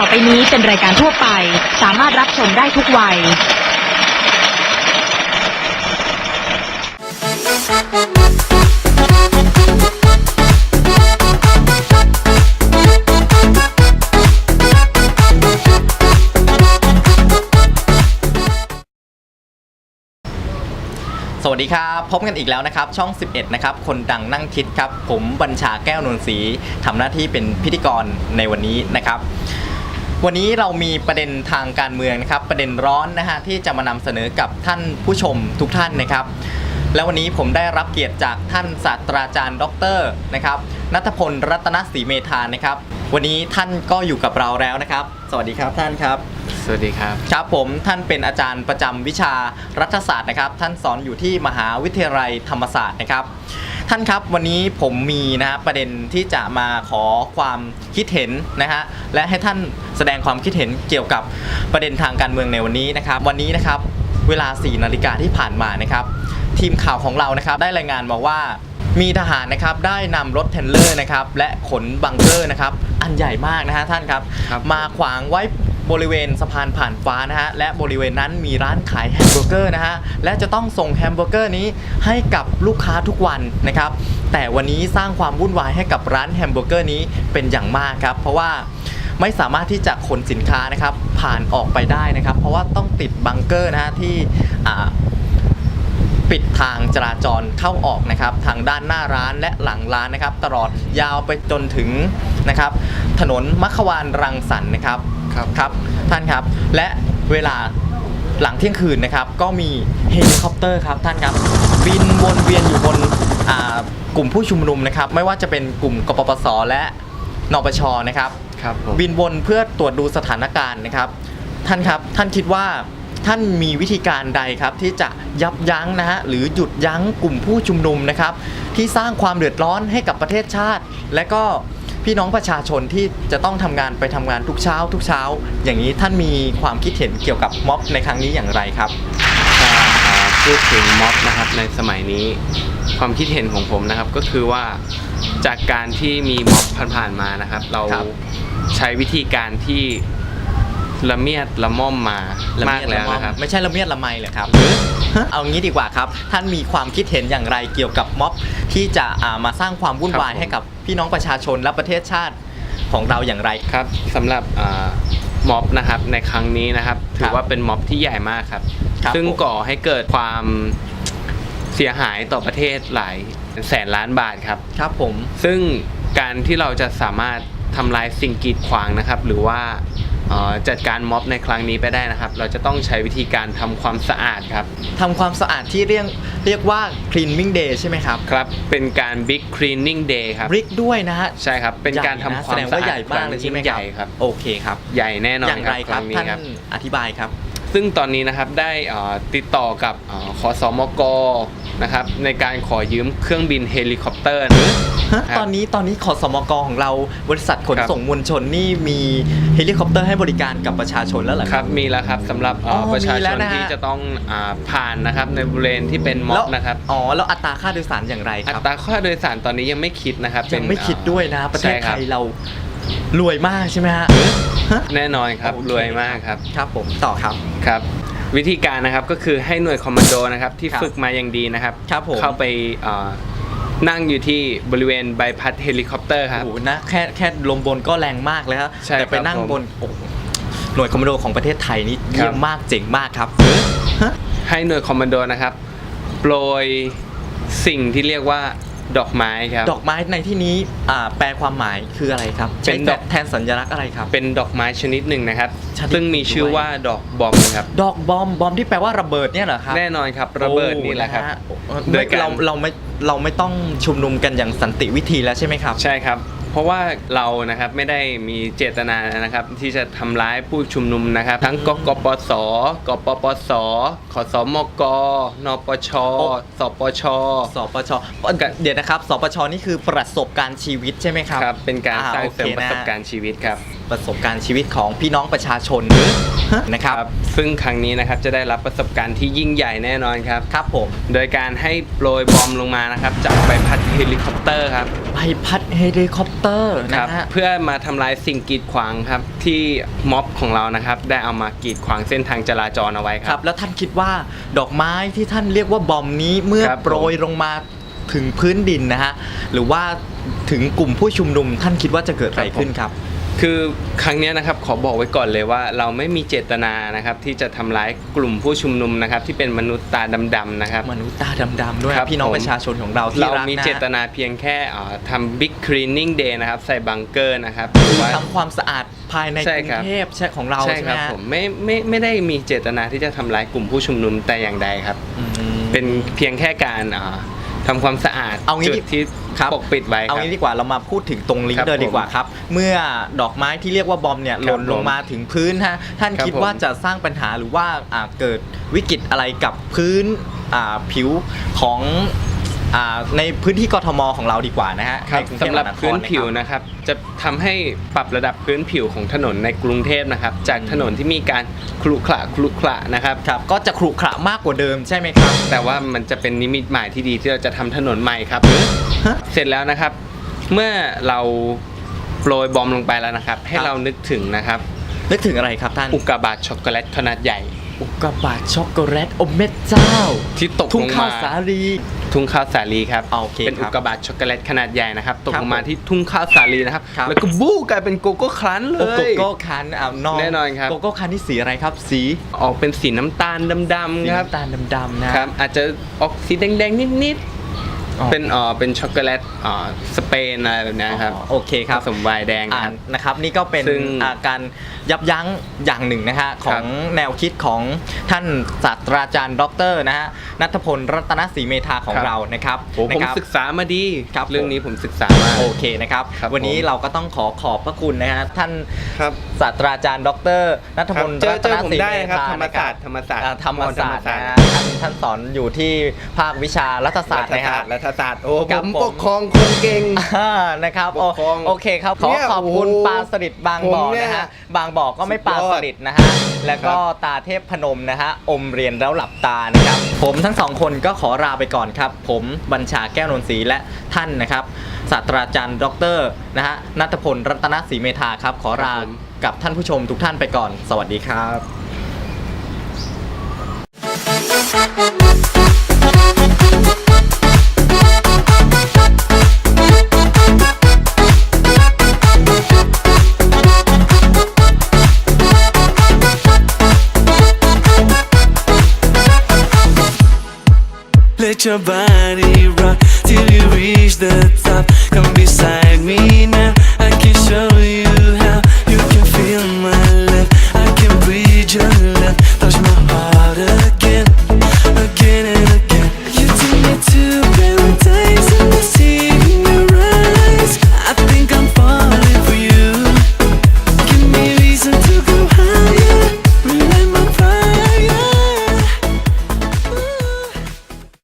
ต่อไปนี้เป็นรายการทั่วไป สามารถรับชมได้ทุกวัย สวัสดีครับ พบกันอีกแล้วนะครับ ช่อง 11 นะครับ คนดังนั่งคิดครับ ผมบัญชาแก้วนวลศรีทำหน้าที่เป็นพิธีกรในวันนี้นะครับ วันนี้เรามีประเด็นทางการเมืองนะครับ ประเด็นร้อนนะฮะที่จะมานำเสนอกับท่านผู้ชมทุกท่านนะครับ แล้ววันนี้ผมได้รับเกียรติจากท่านศาสตราจารย์ดรนะครับนัทพลรัตนศรีเมธานะครับ วันนี้ท่านก็อยู่กับเราแล้วนะครับ สวัสดีครับท่านครับ สวัสดีครับครับผมท่านเป็นอาจารย์ประจำวิชารัฐศาสตร์นะครับ ท่านสอนอยู่ที่มหาวิทยาลัยธรรมศาสตร์นะครับ ท่านครับวันนี้ผมมีนะฮะประเด็นที่จะมาขอความคิดเห็นนะฮะและให้ท่านแสดงความคิดเห็นเกี่ยวกับประเด็นทางการเมืองในวันนี้นะครับ วันนี้นะครับเวลา 4 นาฬิกาที่ผ่านมานะครับ ทีมข่าวของเรานะครับได้รายงานมาว่ามีทหารนะครับได้นำรถเทรลเลอร์นะครับและขนบังเกอร์นะครับอันใหญ่มากนะฮะท่านครับครับมาขวางไว้ บริเวณสะพานผ่านฟ้านะฮะและบริเวณนั้นมีร้านขายแฮมเบอร์เกอร์นะฮะและจะต้องส่งแฮมเบอร์เกอร์นี้ให้กับลูกค้าทุกวันนะครับแต่วันนี้สร้างความวุ่นวายให้กับร้านแฮมเบอร์เกอร์นี้เป็นอย่างมากครับเพราะว่าไม่สามารถที่จะขนสินค้านะครับผ่านออกไปได้นะครับ เพราะว่าต้องติดบังเกอร์นะฮะที่ปิดทางจราจรเข้าออกนะครับ ทางด้านหน้าร้านและหลังร้านนะครับ ตลอดยาวไปจนถึงนะครับ ถนนมัขวานรังสรรค์นะครับ ครับ ครับ ท่านครับ และเวลาหลังเที่ยงคืนนะครับ ก็มีเฮลิคอปเตอร์ครับท่านครับ บินวนเวียนอยู่บนอ่ากลุ่มผู้ชุมนุมนะครับ ไม่ว่าจะเป็นกลุ่มกปปส และนปชนะครับ ครับผมบินวนเพื่อตรวจดูสถานการณ์นะครับ ท่านครับ ท่านคิดว่าท่านมีวิธีการใดครับ ที่จะยับยั้งนะฮะหรือหยุดยั้งกลุ่มผู้ชุมนุมนะครับ ที่สร้างความเดือดร้อนให้กับประเทศชาติ และก็ พี่น้องประชาชนที่จะต้องทำงานไปทำงานทุกเช้า ทุกเช้า อย่างนี้ท่านมีความคิดเห็นเกี่ยวกับม็อบในครั้งนี้อย่างไรครับถ้าอ่าพูดถึงม็อบนะครับในสมัยนี้ความคิดเห็นของผมนะครับก็คือว่าจากการที่มีม็อบผ่านๆมานะครับ เราครับใช้วิธีการที่ ละเมียดละม่อมมาละมากเมียดแล้ละวม่อมนะครับ ไม่ใช่ละเมียดละไมเหรอครับ เอางี้ดีกว่าครับ ท่านมีความคิดเห็นอย่างไรเกี่ยวกับม็อบที่จะอ่ามาสร้างความวุ่นวายครับผม ให้กับพี่น้องประชาชนและประเทศชาติของเราอย่างไร ครับสำหรับอ่าม็อบนะครับในครั้งนี้นะครับ ถืครัอบว่าเป็นม็อบที่ใหญ่มากครับ ครับซึ่งผมก่อให้เกิดความเสียหายต่อประเทศหลายแสนล้านบาทครับ ครับผมซึ่งการที่เราจะสามารถทำลายสิ่งกีดขวางนะครับ หรือว่าเอ่อ จัดการม็อบในครั้งนี้ไปได้นะครับ เราจะต้องใช้วิธีการทำความสะอาดครับทำความสะอาดที่เรียกเรียกว่า cleaning day ใช่ไหมครับครับ เป็นการ big cleaning day ครับบริกด้วยนะฮะ ใช่ครับ เป็นการทำใหญ่นะความแสดงสะว่าอาดใหญ่มากเลยใช่ไหมใหญ่ครับ โอเคครับ ใหญ่แน่นออนย่างคไรรับคครับรั้งนี้ท่านครับอธิบายครับ ซึ่งตอนนี้นะครับได้เอ่อติดต่อกับเอ่อขอสมกนะครับในการขอยืมเครื่องบินเฮลิคอปเตอร์นะฮะครับ ตอนนี้ตอนนี้ขอสมกของเราบริษัทขนครับส่งมวลชนนี่มีเฮลิคอปเตอร์ให้บริการกับประชาชนแล้วเหรอคครัรับบมีแล้วครับสำหรับเอ่ออ๋อประชามีชแล้วนนะฮะ ที่จะต้องอาผ่านนะครับในบริเวณที่เป็นม็อบนะครับอ๋อแล้วอัตราค่าโดยสารอย่างไรคอัรับตราค่าโดยสารตอนนี้ยังไม่คิดนะครับยังไม่เป็นคิดด้วยนะ ประเทศใช่ไทครับยเรา รวยมากใช่ไหมฮะฮะแน่นอนครับโอเครวยมากครับครับผมต่อครับครับ วิธีการนะครับก็คือให้หน่วยคอมมานโดนะครับที่ครับฝึกมาอย่างดีนะครับครับผมเข้าไปเอ่อนั่งอยู่ที่บริเวณใบพัดเฮลิคอปเตอร์ครับโอ้โหนะแค่แค่ลมบนก็แรงมากเลยครับใช่แต่ไปครับนั่งผมบนโอ้โหหน่วยคอมมานโดของประเทศไทยนี่ครับเยี่ยมมากเจ๋งมากครับฮะให้หน่วยคอมมานโดนะครับโปรยสิ่งที่เรียกว่า ดอกไม้ครับ ดอกไม้ในที่นี้อ่าแปลความหมายคืออะไรครับเป็ใช้นดอก แทนสัญลักษณ์อะไรครับ เป็นดอกไม้ชนิดหนึ่งนะครับ ชนิด ซึ่งมีชื่อว่าดอกบอมครับ ดอกบอมบอมที่แปลว่าระเบิดเนี่ยเหรอครับแน่นอนครับระเบิดนี่แหละครับ โอ้นะฮะโดยการ เราเราไม่เราไม่ต้องชุมนุมกันอย่างสันติวิธีแล้วใช่ไหมครับ ใช่ครับเพ ราะว่าเรานะครับไม่ได้มีเจตนานะครับ ที่จะทำร้ายผู้ชุมนุมนะครับ ทั้งกกปสกปปสขสมกนปชโอ้สปชสปชเดี๋ยวนะครับสปชนี่คือประสบการณ์ชีวิตใช่ไหมครับครับเป็นการอ่าสร้างโอเคเสริมประนะสบการณ์ชีวิตครับประสบการณ์ชีวิตของพี่น้องประชาชนนะครับครับ ซึ่งครั้งนี้นะครับจะได้รับประสบการณ์ที่ยิ่งใหญ่แน่นอนครับ ครับผม โดยการให้โปรยบอมลงมานะครับจากใบพัดเฮลิคอปเตอร์ครับใบพัดเฮลิคอปเตอร์คนะรับฮะเพื่อมาทำลายสิ่งกีดขวางครับที่ม็อบของเรานะครับได้เอามากีดขวางเส้นทางจราจรเอาไว้คครัรับบแล้วท่านคิดว่าดอกไม้ที่ท่านเรียกว่าบอมนี้เมื่อครับผมโปรยลงมาถึงพื้นดินนะฮะหรือว่าถึงกลุ่มผู้ชุมนุมท่านคิดว่าจะเกิดอะไรขึ้นครับ คือครั้งเนี้ยนะครับขอบอกไว้ก่อนเลยว่า เราไม่มีเจตนานะครับที่จะทำร้ายกลุ่มผู้ชุมนุมนะครับที่เป็นมนุษย์ตาดำๆนะครับ มนุษย์ตาดำๆด้วยครับพี่น้องผม ประชาชนของเราที่เรารักมีนะเจตนาเพียงแค่เอ่อทำบิ๊กคลีนนิ่งเดย์นะครับใส่บังเกอร์นะครับหรือว่า ทำความสะอาดภายในใช่กรุครังบเทพใช่ของเราใช่ใช่คไหมรับฮะผมไม่ไม่ไม่ได้มีเจตนาที่จะทำร้ายกลุ่มผู้ชุมนุมแต่อย่างใดครับ อืม เป็นเพียงแค่การอ่า ทำความสะอาดเอางี้จุดที่ครับ ปกปิดไว้คเอารับ งี้ดีกว่าเรามาพูดถึงตรงลิงครับก์เลยดีกว่าผมครับ เมื่อดอกไม้ที่เรียกว่าบอมเนี่ยคหรับล่นลงมาถึงพื้นฮะท่านครับคิดผมว่าจะสร้างปัญหาหรือว่าอ่าเกิดวิกฤตอะไรกับพื้นอ่าผิวของ อ่าในพื้นที่กทมของเราดีกว่านะฮะครับในกงเทพสำหรับมหาคพื้นผิวะครับ นะครับ จะทำให้ปรับระดับพื้นผิวของถนนในกรุงเทพนะครับ จากถนนที่มีการคลุขระคลุขระนะครับ ครับ ก็จะขรุขระมากกว่าเดิมใช่ไหมครับ แต่ว่ามันจะเป็นนิมิตหมายที่ดีที่เราจะทำถนนใหม่ครับฮะ เสร็จแล้วนะครับ เมื่อเราโปรยบอมลงไปแล้วนะครับ ให้ครับเรานึกถึงนะครับ นึกถึงอะไรครับท่าน อุกกาบาตช็อกโกแลตขนาดใหญ่ อุกกาบาตช็อกโกแลตโอเม็ดเจ้า ที่ตกทุ่ลงงข้าวมาสาลี ทุ่งข้าวสาลีครับอ่าโอเคเป็นครัอุบกกาบาตช็อกโกแลตขนาดใหญ่นะครับตกครับลงมาผมที่ทุ่งข้าวสาลีนะครับครับ แล้วก็บู้กลายเป็นโกโก้ครันช์เลโอ้โกยโก้คันอ้าวนอกแน่นอนครับ โกโก้คันที่สีอะไรครับ สีออกเป็นสีน้ำตาลดำสีๆครับน้ำตาลดำๆนะครับ อาจจะออกสีแดงๆนิดอ๋อๆ เป็นเอ่อเป็นช็อกโกแลตเอ่อสเปนอะไรแบบเนี้ยครับอ๋อโอเคครับผสมไวน์แดงอ่าครับ นะครับนี่ก็เป็นซึ่งอ่าการยับยั้งอย่างหนึ่งนะฮะของแนวคิดของท่านศาสตราจารย์ดรนะฮะนัทพลรัตนศรีเมธาของครับ เรานะครับโอ้ผมนะครับ ศึกษามาดีครับ เรื่องผมนี้ผมศึกษามา โอเคนะครับ ครับวันนี้ผม เราก็ต้องขอขอบพระคุณนะฮะท่านครับศาสตราจารย์ดรนัทพลเจอรัตนศรีเจอผมได้เมนะครับธาธรรมนะคศารัสบตร์ธรรมศาสตร์อ่าธรรมศาสตร์ธรรมศาสตร์นะฮะท่านท่านสอนอยู่ที่ภาควิชารัฐศาสตร์รัฐนะคศารัสบตร์รัฐศาสตร์โอ้คผรับมผมปกครองคนเก่ง อ่านะครับโอปกครองโอเคครับขอเนี่ยขอบคุณโอ้โหปลาสลิดบางบ่อผมเนี่ยนะฮะบางบ่อก็ไม่สุดปยอดลาสลิดนะฮะแล้วก็ตาเทพพนมนะฮะอมเรียนแล้วหลับตานะครับผมทั้งสองคนก็ขอลาไปก่อนครับ ผมบัญชาแก้วนนทรีและท่านนะครับศาสตราจารย์ดรนะฮะนัทพลรัตนศรีเมธาครับ ขอลากับท่านผู้ชมทุกท่านไปก่อน สวัสดีครับ Let your body rock till you reach the top. Come beside me now, I can show you.